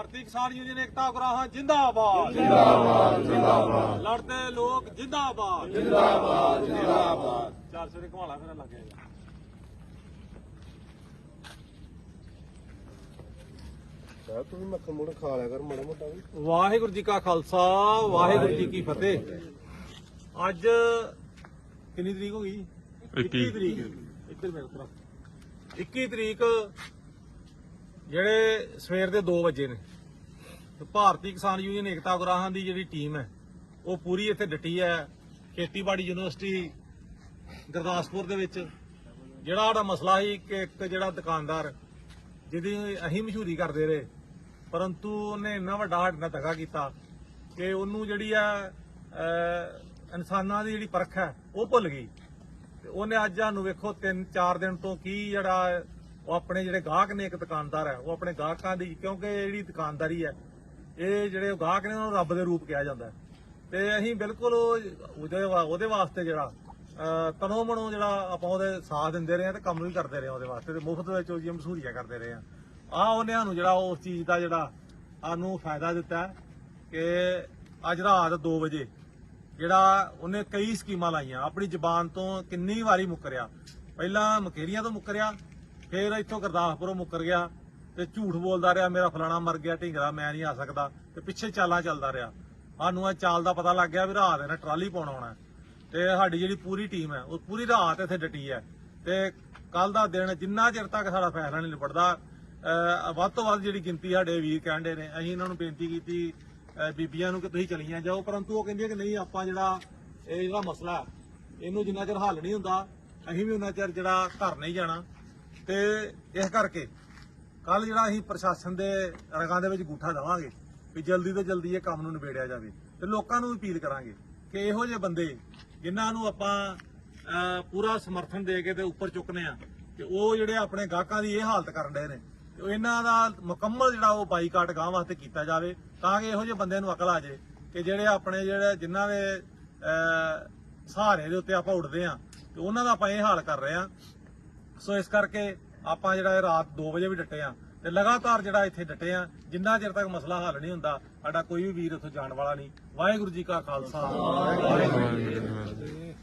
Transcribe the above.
ਭਾਰਤੀ ਕਿਸਾਨ ਯੂਨੀਅਨ ਏਕਤਾ ਗਰਾਹਾਂ ਜਿੰਦਾਬਾਦ। ਜਿੰਦਾਬਾਦ ਜਿੰਦਾਬਾਦ। ਲੜਦੇ ਲੋਕ ਜਿੰਦਾਬਾਦ। ਜਿੰਦਾਬਾਦ ਜਿੰਦਾਬਾਦ। ਚਾਰ ਸਵੇਰੇ ਘਮਾਲਾ ਫਿਰ ਲੱਗ ਗਿਆ। ਯਾਰ ਤੂੰ ਵੀ ਮੱਖਣ ਮੁੜ ਖਾ ਲਿਆ ਕਰ ਮਾੜਾ ਮੋਟਾ ਵੀ। ਵਾਹਿਗੁਰੂ ਜੀ ਕਾ ਖਾਲਸਾ ਵਾਹਿਗੁਰੂ ਜੀ ਕੀ ਫਤਿਹ। ਅੱਜ ਕਿੰਨੀ ਤਰੀਕ ਹੋ ਗਈ 21 ਤਰੀਕ। ਇੱਧਰ ਮੇਰੇ ਤਰਫ 21 ਤਰੀਕ ਜਿਹੜੇ ਸਵੇਰ ਦੇ 2 ਵਜੇ ਨੇ ਭਾਰਤੀ ਕਿਸਾਨ ਯੂਨੀਅਨ ਏਕਤਾ ਗੁਰਾਹਾਂ ਦੀ ਜਿਹੜੀ ਟੀਮ ਹੈ, ਉਹ ਪੂਰੀ ਇੱਥੇ ਡਟੀ ਹੈ, ਖੇਤੀਬਾੜੀ ਯੂਨੀਵਰਸਿਟੀ ਗੁਰਦਾਸਪੁਰ ਦੇ ਵਿੱਚ। ਜਿਹੜਾ ਸਾਡਾ ਮਸਲਾ ਸੀ ਕਿ ਇੱਕ ਜਿਹੜਾ ਦੁਕਾਨਦਾਰ, ਜਿਹਦੀ ਅਸੀਂ ਮਸ਼ਹੂਰੀ ਕਰਦੇ ਰਹੇ, ਪਰੰਤੂ ਉਹਨੇ ਇੰਨਾ ਵੱਡਾ ਸਾਡੇ ਨਾਲ ਧੱਕਾ ਕੀਤਾ ਕਿ ਉਹਨੂੰ ਜਿਹੜੀ ਆ ਇਨਸਾਨਾਂ ਦੀ ਜਿਹੜੀ ਪਰਖ ਹੈ, ਉਹ ਭੁੱਲ ਗਈ। ਤੇ ਉਹਨੇ ਅੱਜ ਸਾਨੂੰ ਵੇਖੋ 3-4 ਦਿਨ ਤੋਂ ਕੀ ਜਿਹੜਾ ਉਹ ਆਪਣੇ ਜਿਹੜੇ ਗਾਹਕ ਨੇ ਇੱਕ ਦੁਕਾਨਦਾਰ ਹੈ, ਉਹ ਆਪਣੇ ਗਾਹਕਾਂ ਦੀ, ਕਿਉਂਕਿ ਜਿਹੜੀ ਦੁਕਾਨਦਾਰੀ ਹੈ, ਇਹ ਜਿਹੜੇ ਗਾਹਕ ਨੇ, ਉਹਨਾਂ ਨੂੰ ਰੱਬ ਦੇ ਰੂਪ ਕਿਹਾ ਜਾਂਦਾ ਹੈ। ਤੇ ਅਸੀਂ ਬਿਲਕੁਲ ਉਹਦੇ ਵਾ- ਉਹਦੇ ਵਾਸਤੇ ਜਿਹੜਾ ਤਨੋ ਮਨੋ ਜਿਹੜਾ ਆਪਾਂ ਉਹਦੇ ਸਾਥ ਦਿੰਦੇ ਰਹੇ ਹਾਂ ਤੇ ਕੰਮ ਵੀ ਕਰਦੇ ਰਹੇ ਹਾਂ ਉਹਦੇ ਵਾਸਤੇ ਤੇ ਮੁਫਤ ਵਿੱਚ ਉਹ ਉਹਦੀਆਂ ਮਸ਼ਹੂਰੀਆਂ ਕਰਦੇ ਰਹੇ ਆ ਆ ਉਹਨੇ ਸਾਨੂੰ ਜਿਹੜਾ ਉਸ ਚੀਜ਼ ਦਾ ਜਿਹੜਾ ਸਾਨੂੰ ਫਾਇਦਾ ਦਿੱਤਾ ਕਿ ਅੱਜ ਰਾਤ 2 ਵਜੇ ਜਿਹੜਾ ਉਹਨੇ ਕਈ ਸਕੀਮਾਂ ਲਾਈਆਂ, ਆਪਣੀ ਜ਼ਬਾਨ ਤੋਂ ਕਿੰਨੀ ਵਾਰੀ ਮੁੱਕਰਿਆ ਪਹਿਲਾਂ ਮਕੇਰੀਆਂ ਤੋਂ ਮੁੱਕਰਿਆ ਫਿਰ ਇੱਥੋਂ ਗੁਰਦਾਸਪੁਰੋਂ ਮੁੱਕਰ ਗਿਆ ਤੇ ਝੂਠ ਬੋਲਦਾ ਰਿਹਾ, ਮੇਰਾ ਫਲਾਣਾ ਮਰ ਗਿਆ, ਢਿੰਗਰਾ ਮੈਂ ਨਹੀਂ ਆ ਸਕਦਾ। ਤੇ ਪਿੱਛੇ ਚਾਲਾਂ ਚੱਲਦਾ ਰਿਹਾ। ਸਾਨੂੰ ਇਹ ਚਾਲ ਦਾ ਪਤਾ ਲੱਗ ਗਿਆ ਵੀ ਰਾਤ ਇਹਨੇ ਟਰਾਲੀ ਪਾਉਣਾ ਆਉਣਾ ਤੇ ਸਾਡੀ ਜਿਹੜੀ ਪੂਰੀ ਟੀਮ ਹੈ, ਉਹ ਪੂਰੀ ਰਾਤ ਇੱਥੇ ਡਟੀ ਹੈ। ਤੇ ਕੱਲ ਦਾ ਦਿਨ ਜਿੰਨਾ ਚਿਰ ਤੱਕ ਸਾਡਾ ਫੈਸਲਾ ਨਹੀਂ ਨਿਬੜਦਾ ਵੱਧ ਤੋਂ ਵੱਧ ਜਿਹੜੀ ਗਿਣਤੀ ਸਾਡੇ ਵੀਰ ਕਹਿੰਦੇ ਨੇ, ਅਸੀਂ ਇਹਨਾਂ ਨੂੰ ਬੇਨਤੀ ਕੀਤੀ ਬੀਬੀਆਂ ਨੂੰ ਕਿ ਤੁਸੀਂ ਚਲੀਆਂ ਜਾਓ, ਪਰੰਤੂ ਉਹ ਕਹਿੰਦੀਆਂ ਕਿ ਨਹੀਂ, ਆਪਾਂ ਜਿਹੜਾ ਇਹ ਜਿਹੜਾ ਮਸਲਾ ਇਹਨੂੰ ਜਿੰਨਾ ਚਿਰ ਹੱਲ ਨਹੀਂ ਹੁੰਦਾ, ਅਸੀਂ ਵੀ ਉਹਨਾਂ ਚਿਰ ਜਿਹੜਾ ਘਰ ਨਹੀਂ ਜਾਣਾ। ਤੇ ਇਸ ਕਰਕੇ ਕੱਲ ਜਿਹੜਾ ਅਸੀਂ ਪ੍ਰਸ਼ਾਸਨ ਦੇ ਰਗਾਂ ਦੇ ਵਿੱਚ ਗੂਠਾ ਦੇਵਾਂਗੇ ਵੀ ਜਲਦੀ ਤੋਂ ਜਲਦੀ ਇਹ ਕੰਮ ਨੂੰ ਨਿਬੇੜਿਆ ਜਾਵੇ ਤੇ ਲੋਕਾਂ ਨੂੰ ਅਪੀਲ ਕਰਾਂਗੇ ਕਿ ਇਹੋ ਜਿਹੇ ਬੰਦੇ ਜਿਨ੍ਹਾਂ ਨੂੰ ਆਪਾਂ ਪੂਰਾ ਸਮਰਥਨ ਦੇ ਕੇ ਤੇ ਉੱਪਰ ਚੁੱਕਨੇ ਆ ਤੇ ਉਹ ਜਿਹੜੇ ਆਪਣੇ ਗਾਹਕਾਂ ਦੀ ਇਹ ਹਾਲਤ ਕਰਨ ਰਹੇ ਨੇ ਤੇ ਇਹਨਾਂ ਦਾ ਮੁਕੰਮਲ ਜਿਹੜਾ ਉਹ ਬਾਈਕਾਟ ਗਾਂ ਵਾਸਤੇ ਕੀਤਾ ਜਾਵੇ ਤਾਂ ਕਿ ਇਹੋ ਜਿਹੇ ਬੰਦਿਆਂ ਨੂੰ ਅਕਲ ਆ ਜਾਏ ਕਿ ਜਿਹੜੇ ਆਪਣੇ ਜਿਹੜੇ ਜਿਨ੍ਹਾਂ ਦੇ ਅਹ, ਸਹਾਰੇ ਦੇ ਉੱਤੇ ਆਪਾਂ ਉੱਡਦੇ ਆ ਤੇ ਉਹਨਾਂ ਦਾ ਆਪਾਂ ਇਹ ਹਾਲ ਕਰ ਰਹੇ ਆ ਸੋ ਇਸ ਕਰਕੇ ਆਪਾਂ ਜਿਹੜਾ ਇਹ ਰਾਤ 2 ਵਜੇ ਵੀ ਡਟੇ ਆ ਤੇ ਲਗਾਤਾਰ ਜਿਹੜਾ ਇੱਥੇ ਡਟੇ ਆ, ਜਿੰਨਾ ਚਿਰ ਤੱਕ ਮਸਲਾ ਹੱਲ ਨਹੀਂ ਹੁੰਦਾ, ਸਾਡਾ ਕੋਈ ਵੀ ਵੀਰ ਇੱਥੋਂ ਜਾਣ ਵਾਲਾ ਨਹੀਂ। ਵਾਹਿਗੁਰੂ ਜੀ ਕਾ ਖਾਲਸਾ। ਵਾਹਿਗੁਰੂ ਜੀ ਕੀ ਫਤਿਹ।